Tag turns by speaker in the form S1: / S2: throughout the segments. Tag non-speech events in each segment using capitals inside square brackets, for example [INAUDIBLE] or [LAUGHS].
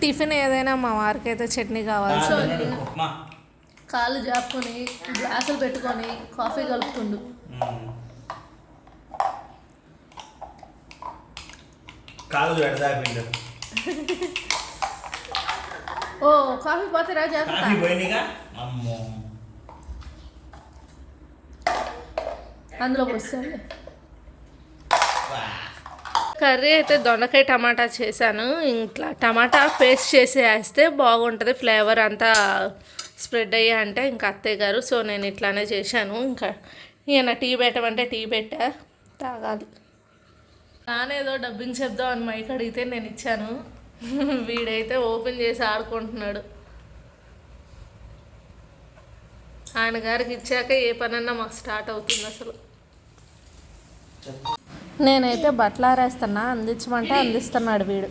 S1: Tiffin ఏదైనా మా వారికి అయితే చట్నీ కావాలి. కాళ్ళు జాపుకొని గ్లాసులు పెట్టుకొని కాఫీ కలుపుతుండు.
S2: కాలు
S1: ఓ కాఫీ పోతారా జాగ్రత్త.
S2: కాఫీ పోయినాయిగా? అమ్మో.
S1: అందులో పోస్తాను
S2: వా.
S1: కర్రీ అయితే దొండకాయ టమాటా చేశాను. ఇట్లా టమాటా పేస్ట్ చేసి వేస్తే బాగుంటుంది. ఫ్లేవర్ అంతా స్ప్రెడ్ అయ్యా అంటే ఇంకా అత్తయ్య గారు సో నేను ఇట్లానే చేశాను. ఇంకా ఈయన టీ పెట్టమంటే టీ పెట్టా తాగాలి. నానేదో డబ్బింగ్ చెప్దాం అని మైక్ అడిగితే నేను ఇచ్చాను. [LAUGHS] వీడైతే ఓపెన్ చేసి ఆడుకుంటున్నాడు. ఆయన గారికి ఇచ్చాక ఏ పనన్నా మాకు స్టార్ట్ అవుతుంది అసలు. నేనైతే బట్టలు ఆరేస్తున్నా అందించమంటే అందిస్తున్నాడు వీడు.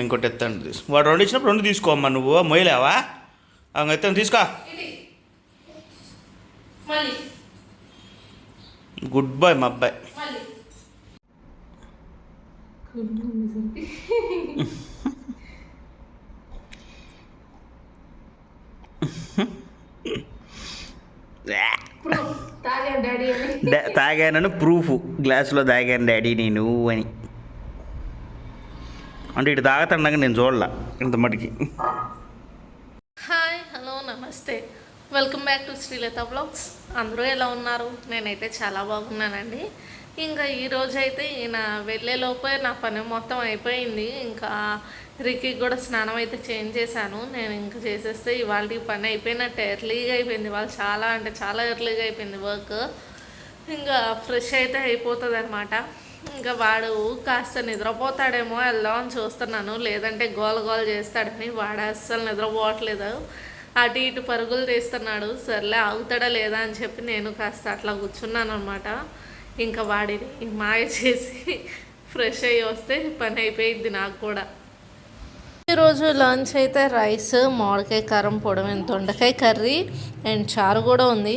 S2: ఇంకోటి ఎత్తండి తీసు. వాడు రెండు ఇచ్చినప్పుడు రెండు తీసుకోమ్మా నువ్వు. మొయ్యలేవా? అవును ఎత్తాను తీసుకో. గుడ్ బాయ్ మా అబ్బాయి
S1: మళ్ళీ తాగా డాడీ అని
S2: డా- తాగానని ప్రూఫ్ గ్లాసులో తాగాను డాడీ నేను అని. అంటే ఇటు తాగుతుండగా నేను చూడలా ఇంత మటుకి.
S1: హాయ్ హలో నమస్తే. Welcome back to Srilatha vlogs అందరూ ఎలా ఉన్నారు? నేనైతే చాలా బాగున్నానండి. ఇంకా ఈరోజు అయితే ఈయన వెళ్ళేలోపే నా పని మొత్తం అయిపోయింది. ఇంకా రికి కూడా స్నానం అయితే చేంజ్ చేశాను. నేను ఇంకా చేసేస్తే ఇవాళ పని అయిపోయినట్టు. ఎర్లీగా అయిపోయింది. వాళ్ళు చాలా అంటే చాలా ఎర్లీగా అయిపోయింది వర్క్ ఇంకా ఫ్రెష్ అయితే అయిపోతుంది అనమాట ఇంకా వాడు కాస్త నిద్రపోతాడేమో వెళ్దామని చూస్తున్నాను. లేదంటే గోల గోల చేస్తాడని వాడు అస్సలు నిద్రపోవట్లేదు. అటు ఇటు పరుగులు తీస్తున్నాడు. సర్లే ఆగుతాడా లేదా అని చెప్పి నేను కాస్త అట్లా కూర్చున్నాను అనమాట ఇంకా వాడిని మాయ చేసి ఫ్రెష్ అయ్యి వస్తే పని అయిపోయింది నాకు కూడా. ఈరోజు లంచ్ అయితే రైస్ మామిడికాయ కారం పొడవైన దొండకాయ కర్రీ అండ్ చారు కూడా ఉంది.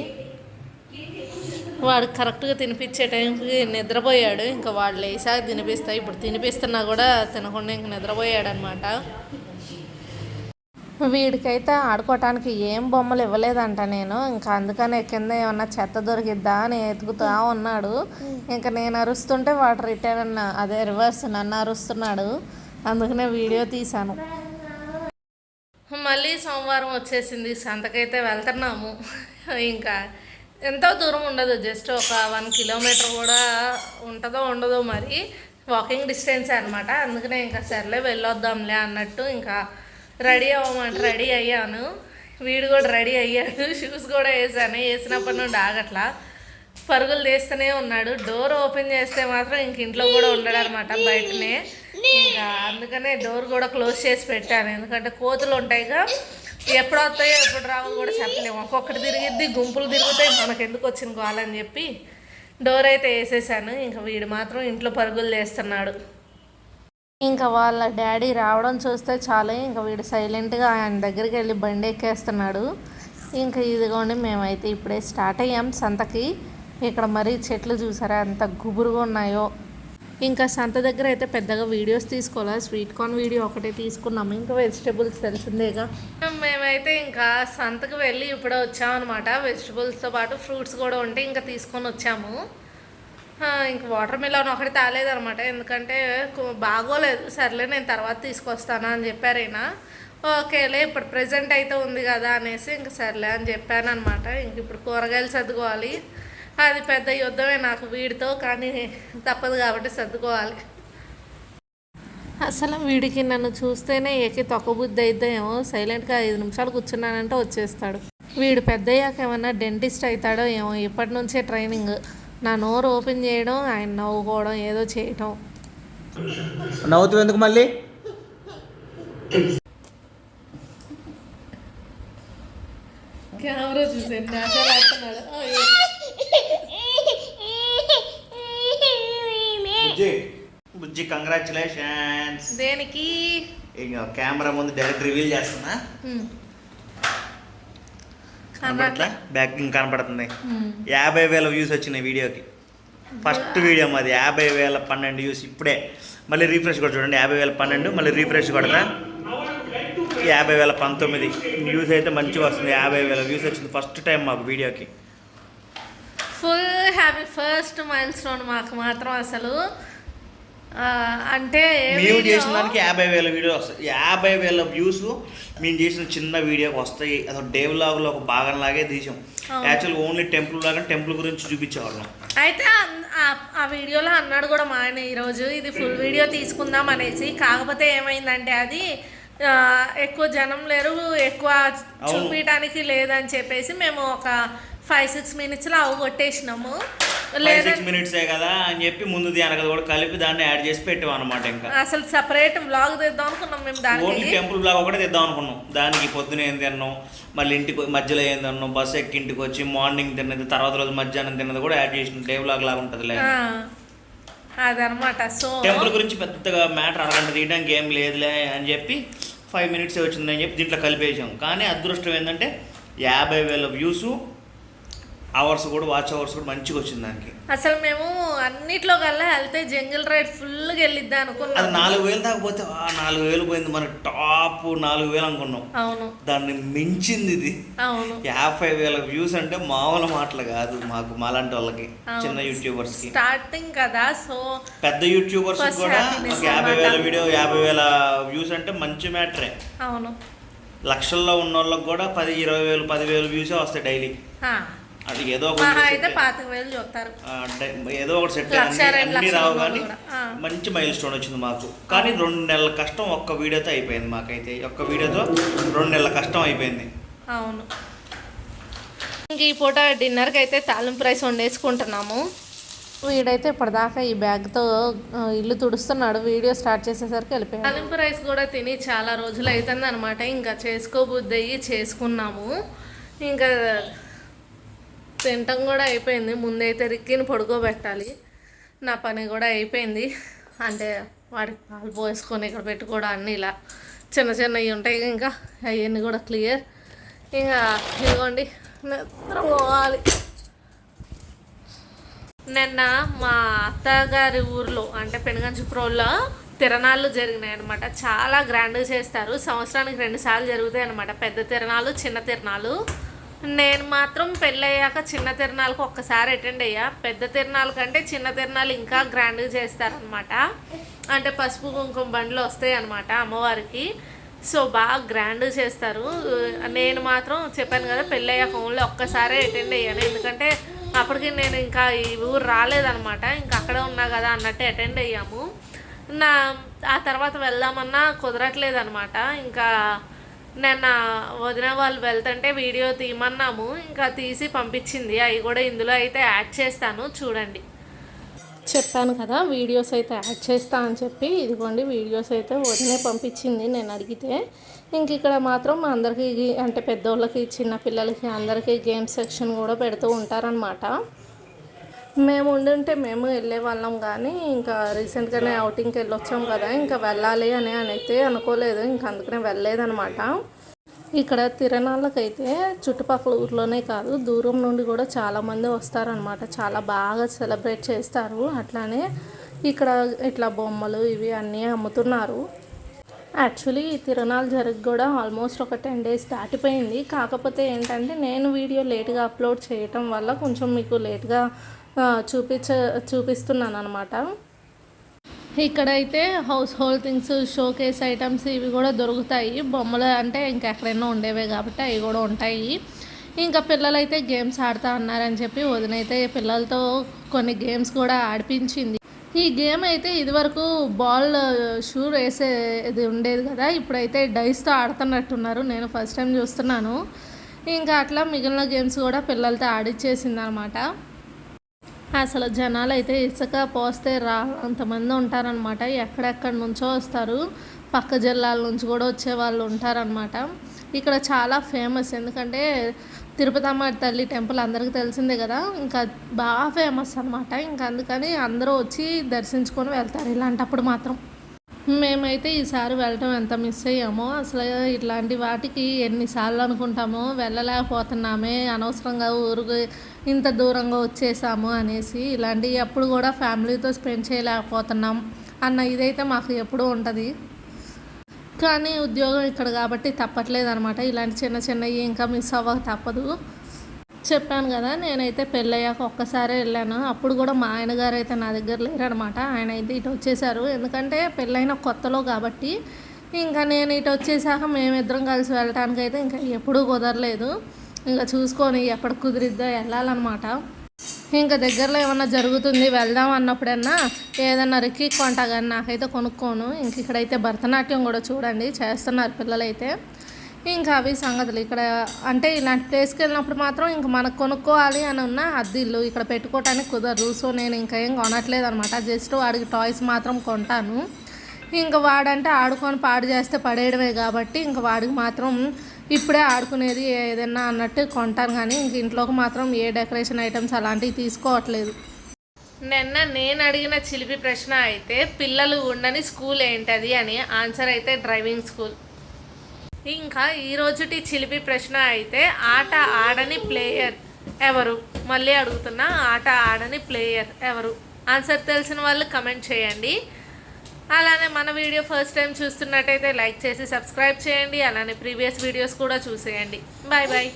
S1: వాడు కరెక్ట్గా తినిపించే టైంకి నిద్రపోయాడు. ఇంకా వాడు లేసాక తినిపిస్తా ఇప్పుడు తినిపిస్తున్నా కూడా తినకుండా ఇంక నిద్రపోయాడు అనమాట వీడికైతే ఆడుకోవటానికి ఏం బొమ్మలు ఇవ్వలేదంట నేను. ఇంకా అందుకనే కింద ఏమన్నా చెత్త దొరికిద్దా అని ఎతుకుతా ఉన్నాడు. ఇంకా నేను అరుస్తుంటే వాడు రిటర్న్ అదే రివర్స్ నన్ను అరుస్తున్నాడు. అందుకనే వీడియో తీశాను. మళ్ళీ సోమవారం వచ్చేసింది. సంతకైతే వెళ్తున్నాము. ఇంకా ఎంతో దూరం ఉండదు. జస్ట్ ఒక వన్ కిలోమీటర్ కూడా ఉంటుందో ఉండదో మరి. వాకింగ్ డిస్టెన్స్ అనమాట అందుకనే ఇంకా సర్లే వెళ్ళొద్దాంలే అన్నట్టు ఇంకా రెడీ అవ్వమంట రెడీ అయ్యాను. వీడు కూడా రెడీ అయ్యాడు. షూస్ కూడా వేసాను. వేసినప్పటి నుండి ఆగట్లా. పరుగులు తీస్తూనే ఉన్నాడు. డోర్ ఓపెన్ చేస్తే మాత్రం ఇంక ఇంట్లో కూడా ఉండడనమాట బయటనే. ఇంకా అందుకనే డోర్ కూడా క్లోజ్ చేసి పెట్టాను. ఎందుకంటే కోతులు ఉంటాయిగా. ఎప్పుడు వస్తాయో ఎప్పుడు రావో కూడా చెప్పలేము. ఒక్కొక్కటి తిరిగిద్ది గుంపులు తిరుగుతాయి మనకు ఎందుకు వచ్చిన కావాలని చెప్పి డోర్ అయితే వేసేసాను. ఇంకా వీడు మాత్రం ఇంట్లో పరుగులు చేస్తున్నాడు ఇంకా వాళ్ళ డాడీ రావడం చూస్తే చాలు. ఇంకా వీడు సైలెంట్గా ఆయన దగ్గరికి వెళ్ళి బండి ఎక్కేస్తున్నాడు. ఇంకా ఇదిగోండి మేమైతే ఇప్పుడే స్టార్ట్ అయ్యాం సంతకి. ఇక్కడ మరీ చెట్లు చూసారా? ఎంత గుబురుగా ఉన్నాయో. ఇంకా సంత దగ్గర అయితే పెద్దగా వీడియోస్ తీసుకోవాలి? స్వీట్ కార్న్ వీడియో ఒకటే తీసుకున్నాము ఇంకా వెజిటేబుల్స్ తెలిసిందేగా. మేమైతే ఇంకా సంతకు వెళ్ళి ఇప్పుడే వచ్చామన్నమాట. వెజిటేబుల్స్తో పాటు ఫ్రూట్స్ కూడా ఉంటే ఇంకా తీసుకొని వచ్చాము. ఇంక వాటర్ మిలన్ ఒకటి తాలేదనమాట ఎందుకంటే బాగోలేదు. సర్లే నేను తర్వాత తీసుకొస్తాను అని చెప్పారైనా ఓకేలే ఇప్పుడు ప్రజెంట్ అయితే ఉంది కదా అనేసి ఇంక సర్లే అని చెప్పాను అనమాట ఇంక ఇప్పుడు కూరగాయలు సర్దుకోవాలి. అది పెద్ద యుద్ధమే నాకు వీడితో కానీ తప్పదు కాబట్టి సర్దుకోవాలి. అసలు వీడికి నన్ను చూస్తేనే ఏకి తొక్కబుద్ధి అయితే ఏమో. సైలెంట్గా ఐదు నిమిషాలు కూర్చున్నానంటే వచ్చేస్తాడు. వీడు పెద్దయ్యాక ఏమన్నా డెంటిస్ట్ అవుతాడో ఏమో. ఇప్పటి నుంచే ట్రైనింగ్ నా నోరు ఓపెన్ చేయడం ఆయన నవ్వుకోవడం ఏదో చేయటం.
S3: నవ్వుతావు ఎందుకు మళ్ళీ?
S1: కెమెరా చూసాను
S2: బుజ్జి బుజ్జి కంగ్రాచులేషన్స్
S1: దేనికి?
S2: కెమెరా ముందు డైరెక్ట్ రివీల్ చేస్తున్నా.
S1: ఉమ్.
S2: కనపడట్లా బ్యాక్ కనపడుతుంది. యాభై వేల వ్యూస్ వచ్చినాయి వీడియోకి. ఫస్ట్ వీడియో మాది. యాభై వేల పన్నెండు వ్యూస్ ఇప్పుడే. మళ్ళీ రీఫ్రెష్ కూడా చూడండి. యాభై వేల పన్నెండు మళ్ళీ రీఫ్రెష్ కొడతా. యాభై వేల పంతొమ్మిది. వ్యూస్ అయితే మంచిగా వస్తుంది. యాభై వేల వ్యూస్ వచ్చింది ఫస్ట్ టైం మాకు వీడియోకి.
S1: Full happy first milestone మాకు మాత్రం అసలు. అంటే
S2: మేము చేసిన దానికి యాభై వేల వీడియో వస్తాయి. యాభై వేల వ్యూస్ మేము చేసిన చిన్న వీడియోకి వస్తాయి. అసలు డే వ్లాగ్లో ఒక భాగం లాగే తీసాం. యాక్చువల్ ఓన్లీ టెంపుల్ లాగా టెంపుల్ గురించి చూపించేవాళ్ళం.
S1: అయితే ఆ- వీడియోలో అన్నాడు కూడా మా ఆయన ఈరోజు ఇది ఫుల్ వీడియో తీసుకుందాం అనేసి. కాకపోతే ఏమైందంటే అది ఎక్కువ జనం లేరు ఎక్కువ చూపించడానికి లేదని చెప్పేసి మేము ఒక ఫైవ్ సిక్స్ మినిట్స్లో అవి కొట్టేసినాము.
S2: మినిట్సే కదా అని చెప్పి ముందు వెనకది కూడా కలిపి దాన్ని యాడ్ చేసి పెట్టాం అనమాట ఇంకా.
S1: అసలు సపరేట్ బ్లాగ్ తీద్దాం అనుకున్నాం మేము
S2: ఓన్లీ
S1: దానికి
S2: టెంపుల్ బ్లాగ్ ఒకటే తెద్దాం అనుకున్నాం. దానికి పొద్దున ఏం తిన్నాం మళ్ళీ ఇంటికి మధ్యలో ఏం తిన్నాం బస్సు ఎక్కి ఇంటికి వచ్చి మార్నింగ్ తిన్నది తర్వాత రోజు మధ్యాహ్నం తిన్నది కూడా యాడ్ చేసిన డే బ్లాగ్ లాగా ఉంటుంది
S1: ఆ, అదనమాట సో
S2: టెంపుల్ గురించి పెద్దగా మ్యాటర్ అరగంట తీయడానికి ఏం లేదులే అని చెప్పి ఫైవ్ మినిట్స్ వచ్చిందని చెప్పి దీంట్లో కలిపేసాం కానీ అదృష్టం ఏంటంటే యాభై వేల వ్యూస్ అవర్స్ కూడా వాచ్ అవర్స్ కూడా మంచిగా వచ్చింది దానికి.
S1: అసలు మేము అన్నిట్లో కల్లా వెళ్తే జంగిల్ రైడ్ ఫుల్గా వెళ్ళిద్దాం
S2: అది
S1: అనుకున్నాం
S2: నాలుగు వేలు దాకా పోతే ఆ నాలుగు వేలు పోయింది మనకి టాప్ నాలుగు వేలు అనుకున్నాం.
S1: అవును.
S2: దాన్ని మించింది ఇది.
S1: అవును.
S2: యాభై వేల వ్యూస్ అంటే మామూలు మాటలు కాదు మాకు మాలాంటి వాళ్ళకి. చిన్న యూట్యూబర్స్కి.
S1: స్టార్టింగ్ కదా సో
S2: పెద్ద యూట్యూబర్స్ కూడా యాభై వేల. వీడియో యాభై వేల వ్యూస్ అంటే మంచి మ్యాటరే.
S1: అవును.
S2: లక్షల్లో ఉన్న వాళ్ళకి కూడా పది ఇరవై వేలు పదివేలు వ్యూసే వస్తాయి డైలీ. అది ఏదో
S1: అయితే పాతిక వేలు చూస్తారు.
S2: డై- ఏదో ఒకటి సెట్ అన్ని రావు కానీ. మంచి మైల్ స్టోన్ వచ్చింది మాకు. కానీ రెండు నెలల కష్టం ఒక్క వీడియోతో అయిపోయింది మాకైతే. ఒక్క వీడియోతో రెండు నెలల కష్టం అయిపోయింది.
S1: అవును. ఇంక ఈ పూట డిన్నర్కి అయితే తాలింపు రైస్ వండేసుకుంటున్నాము. వీడైతే ఇప్పటిదాకా ఈ బ్యాగ్తో ఇల్లు తుడుస్తున్నాడు. వీడియో స్టార్ట్ చేసేసరికి వెళ్ళిపోయాడు. తాలింపు రైస్ కూడా తిని చాలా రోజులు అవుతుంది అనమాట ఇంకా చేసుకోబుద్ది అయ్యి చేసుకున్నాము. ఇంకా తినటం కూడా అయిపోయింది. ముందైతే రిక్కిని పడుకోబెట్టాలి. నా పని కూడా అయిపోయింది. అంటే వాడికి పాలు పోసుకొని ఇక్కడ పెట్టుకోవడం అన్నీ ఇలా చిన్న చిన్నవి ఉంటాయి ఇంకా. అవన్నీ కూడా క్లియర్. ఇంకా ఇదిగోండి నిద్ర పోవాలి. నిన్న మా అత్తగారి ఊర్లో అంటే పెనుగంచుప్రోల్లో తిరణాలు జరిగినాయి అనమాట చాలా గ్రాండ్గా చేస్తారు. సంవత్సరానికి రెండు సార్లు జరుగుతాయి అనమాట పెద్ద తిరణాలు చిన్న తిరణాలు. నేను మాత్రం పెళ్ళయ్యాక చిన్న తిరణాలకు ఒక్కసారి అటెండ్ అయ్యా. పెద్ద తిరణాల కంటే చిన్న తిరణాలు ఇంకా గ్రాండ్గా చేస్తారనమాట అంటే పసుపు కుంకుమ బండ్లు వస్తాయి అనమాట అమ్మవారికి. సో బాగా గ్రాండ్ చేస్తారు. నేను మాత్రం చెప్పాను కదా పెళ్ళయ్యాక ఓన్లీ ఒక్కసారే అటెండ్ అయ్యాను. ఎందుకంటే అప్పటికి నేను ఇంకా ఈ ఊరు రాలేదనమాట ఇంకా అక్కడే ఉన్నా కదా అన్నట్టు అటెండ్ అయ్యాము. నా ఆ తర్వాత వెళ్దామన్నా కుదరట్లేదు అనమాట ఇంకా నిన్న వదిన వాళ్ళు వెళ్తుంటే వీడియో తీయమన్నాము ఇంకా తీసి పంపించింది. అవి కూడా ఇందులో అయితే యాడ్ చేస్తాను చూడండి. చెప్పాను కదా వీడియోస్ అయితే యాడ్ చేస్తా అని చెప్పి ఇదిగోండి వీడియోస్ అయితే వదినే పంపించింది నేను అడిగితే. ఇంక ఇక్కడ మాత్రం మా అందరికీ అంటే పెద్దోళ్ళకి చిన్న పిల్లలకి అందరికీ గేమ్ సెక్షన్ కూడా పెడుతూ ఉంటారనమాట మేము ఉండుంటే మేము వెళ్ళే వాళ్ళం కానీ ఇంకా రీసెంట్గానే అవుటింగ్కి వెళ్ళొచ్చాం కదా ఇంకా వెళ్ళాలి అని అని అయితే అనుకోలేదు ఇంకా అందుకనే వెళ్ళలేదనమాట ఇక్కడ తిరణాలకైతే చుట్టుపక్కల ఊర్లోనే కాదు దూరం నుండి కూడా చాలామంది వస్తారనమాట చాలా బాగా సెలబ్రేట్ చేస్తారు. అట్లానే ఇక్కడ ఇట్లా బొమ్మలు ఇవి అన్నీ అమ్ముతున్నారు. యాక్చువల్లీ ఈ తిరణాలు జరిగి కూడా ఆల్మోస్ట్ ఒక టెన్ డేస్ దాటిపోయింది. కాకపోతే ఏంటంటే నేను వీడియో లేట్గా అప్లోడ్ చేయటం వల్ల కొంచెం మీకు లేట్గా చూపించ చూపిస్తున్నాను అనమాట ఇక్కడైతే household things showcase items ఇవి కూడా దొరుకుతాయి. బొమ్మలు అంటే ఇంకా ఎక్కడైనా ఉండేవే కాబట్టి అవి కూడా ఉంటాయి. ఇంకా పిల్లలైతే గేమ్స్ ఆడుతా అన్నారని చెప్పి వదినైతే పిల్లలతో కొన్ని గేమ్స్ కూడా ఆడిపించింది. ఈ గేమ్ అయితే ఇదివరకు బాల్ షూ వేసేది ఉండేది కదా. ఇప్పుడైతే డైస్తో ఆడుతున్నట్టున్నారు. నేను ఫస్ట్ టైం చూస్తున్నాను. ఇంకా అట్లా మిగిలిన గేమ్స్ కూడా పిల్లలతో ఆడిచ్చేసింది అనమాట అసలు జనాలు అయితే ఇసుక పోస్తే రా అంతమంది ఉంటారనమాట ఎక్కడెక్కడి నుంచో వస్తారు. పక్క జిల్లాల నుంచి కూడా వచ్చే వాళ్ళు ఉంటారనమాట ఇక్కడ చాలా ఫేమస్. ఎందుకంటే తిరుపతి తిరుపతమ్మ తల్లి టెంపుల్ అందరికీ తెలిసిందే కదా. ఇంకా బాగా ఫేమస్ అనమాట ఇంకా అందుకని అందరూ వచ్చి దర్శించుకొని వెళ్తారు ఇలాంటప్పుడు మాత్రం. మేమైతే ఈసారి వెళ్ళటం ఎంత మిస్ అయ్యామో అసలు ఇట్లాంటి వాటికి ఎన్నిసార్లు అనుకుంటామో వెళ్ళలేకపోతున్నామే. అనవసరంగా ఊరుకు ఇంత దూరంగా వచ్చేసాము అనేసి ఇలాంటివి ఎప్పుడు కూడా ఫ్యామిలీతో స్పెండ్ చేయలేకపోతున్నాం అన్న ఇదైతే మాకు ఎప్పుడూ ఉంటుంది. కానీ ఉద్యోగం ఇక్కడ కాబట్టి తప్పట్లేదు అనమాట ఇలాంటి చిన్న చిన్నవి ఇంకా మిస్ అవ్వక తప్పదు. చెప్పాను కదా నేనైతే పెళ్ళయ్యాక ఒక్కసారే వెళ్ళాను. అప్పుడు కూడా మా ఆయన గారు అయితే నా దగ్గర లేరనమాట ఆయన అయితే ఇటు వచ్చేసారు. ఎందుకంటే పెళ్ళైన కొత్తలో కాబట్టి ఇంకా నేను ఇటు వచ్చేసాక మేమిద్దరం కలిసి వెళ్ళటానికి అయితే ఇంకా ఎప్పుడూ కుదరలేదు. ఇంకా చూసుకొని ఎప్పుడు కుదిరిద్దో వెళ్ళాలన్నమాట. ఇంకా దగ్గరలో ఏమన్నా జరుగుతుంది వెళ్దాం అన్నప్పుడన్నా ఏదన్నా రిక్కి కొంటా కానీ నాకైతే కొనుక్కోను. ఇంక ఇక్కడైతే భరతనాట్యం కూడా చూడండి చేస్తున్నారు పిల్లలైతే. ఇంకా అవి సంగతులు ఇక్కడ అంటే ఇలాంటి ప్లేస్కి వెళ్ళినప్పుడు మాత్రం ఇంక మనకు కొనుక్కోవాలి అని ఉన్న అద్దిల్లు ఇక్కడ పెట్టుకోవటానికి కుదరదు. సో నేను ఇంకా ఏం కొనట్లేదు అనమాట జస్ట్ వాడికి టాయ్స్ మాత్రం కొంటాను. ఇంకా వాడంటే ఆడుకొని పాడు చేస్తే పడేయడమే కాబట్టి ఇంకా వాడికి మాత్రం ఇప్పుడే ఆడుకునేది ఏదైనా అన్నట్టు కొంటాను కానీ ఇంక ఇంట్లోకి మాత్రం ఏ డెకరేషన్ ఐటమ్స్ అలాంటివి తీసుకోవట్లేదు. నిన్న నేను అడిగిన చిలిపి ప్రశ్న అయితే పిల్లలు ఉండని స్కూల్ ఏంటది అని ఆన్సర్ అయితే డ్రైవింగ్ స్కూల్. ఇంకా ఈ రోజుటి చిలిపి ప్రశ్న అయితే ఆట ఆడని ప్లేయర్ ఎవరు? మళ్ళీ అడుగుతున్నా ఆట ఆడని ప్లేయర్ ఎవరు? ఆన్సర్ తెలిసిన వాళ్ళు కమెంట్ చేయండి. అలానే మన వీడియో ఫస్ట్ టైం చూస్తున్నట్టయితే లైక్ చేసి సబ్స్క్రైబ్ చేయండి. అలానే ప్రీవియస్ వీడియోస్ కూడా చూసేయండి. Bye bye.